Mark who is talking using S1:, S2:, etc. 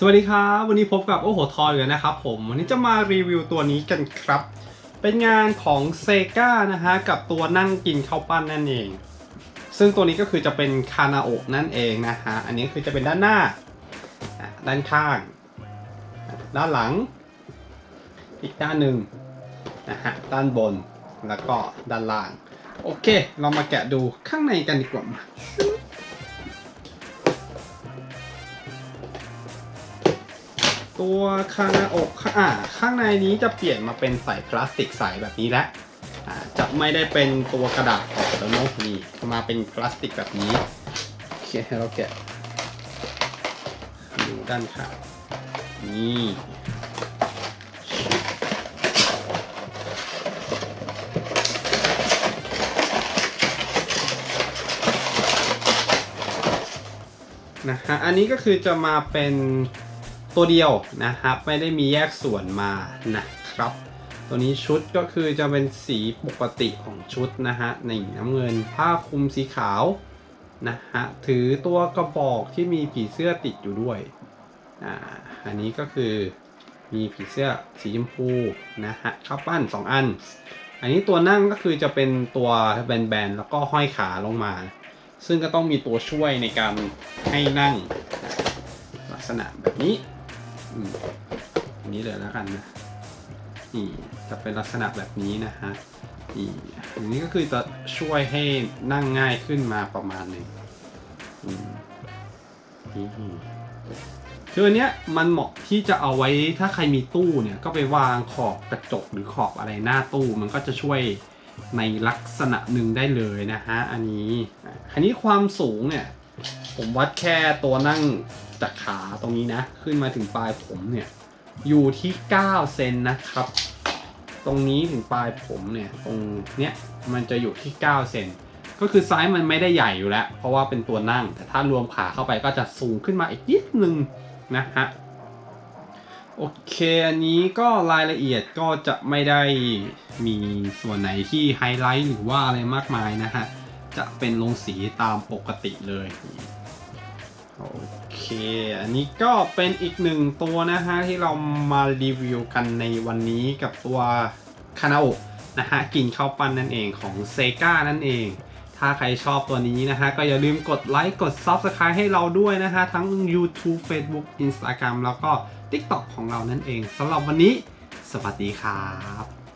S1: สวัสดีครับวันนี้พบกับโอ้โหทอยเลยนะครับผมวันนี้จะมารีวิวตัวนี้กันครับ เป็นงานของเซกานะฮะกับตัวนั่งกินข้าวปั้นนั่นเอง ซึ่งตัวนี้ก็คือจะเป็นคานาโอนั่นเองนะฮะอันนี้คือจะเป็นด้านหน้า ด้านข้าง ด้านหลัง อีกด้านหนึ่งนะฮะด้านบนแล้วก็ด้านล่าง โอเค เรามาแกะดูข้างในกันดีกว่า ตัวคานาอะอ่าข้างในนี้จะเปลี่ยนมาเป็นใสพลาสติกใสแบบนี้แล้วจะไม่ได้เป็นตัวกระดาษออกแล้วนนี่มาเป็นพลาสติกแบบนี้โอเคให้เราแกะดูด้านข้างนี่นะฮะอันนี้ก็คือจะมาเป็น ตัวเดียวนะครับ ไม่ได้มีแยกส่วนมานะครับ ตัวนี้ชุดก็คือจะเป็นสีปกติของชุดนะฮะในน้ำเงินผ้าคลุมสีขาวนะฮะถือตัวกระบอกที่มีผีเสื้อติดอยู่ด้วยอ่าอันนี้ก็คือมีผีเสื้อสีชมพูนะฮะข้าวปั้น 2 อัน อันนี้ตัวนั่งก็คือจะเป็นตัวแบนๆแล้วก็ห้อยขาลงมา ซึ่งก็ต้องมีตัวช่วยในการให้นั่ง ลักษณะแบบนี้ อืมอันนี้เลยแล้วกันนะนี่จะเป็นลักษณะแบบนี้นะฮะนี่อันนี้ก็คือจะช่วยให้นั่งง่ายขึ้นมาประมาณหนึ่งคืออันเนี้ยมันเหมาะที่จะเอาไว้ถ้าใครมีตู้เนี่ยก็ไปวางขอบกระจกหรือขอบอะไรหน้าตู้มันก็จะช่วยในลักษณะหนึ่งได้เลยนะฮะอันนี้ อันนี้ความสูงเนี่ย ผมวัดแค่ตัวนั่ง จากขาตรงนี้นะ ขึ้นมาถึงปลายผมเนี่ย อยู่ที่ 9 เซนนะครับ ตรงนี้ถึงปลายผมเนี่ย ตรงเนี้ยมันจะอยู่ที่ 9 เซนก็คือไซส์มันไม่ได้ใหญ่อยู่แล้ว เพราะว่าเป็นตัวนั่ง แต่ถ้ารวมขาเข้าไปก็จะสูงขึ้นมาอีกนิดนึงนะฮะโอเค อันนี้ก็รายละเอียดก็จะไม่ได้มีส่วนไหนที่ไฮไลท์หรือว่าอะไรมากมายนะฮะ จะเป็นลงสีตามปกติเลย โอเค อันนี้ก็เป็นอีกหนึ่งตัวนะฮะที่เรามารีวิวกันในวันนี้กับตัวคานาโอะนะฮะกินข้าวปั้นนั่นเองของเซกานั่นเอง ถ้าใครชอบตัวนี้นะฮะก็อย่าลืมกดไลค์กด Subscribe ให้เราด้วยนะฮะทั้ง YouTube Facebook Instagram แล้วก็ TikTok ของเรานั่นเองสำหรับวันนี้ สวัสดีครับ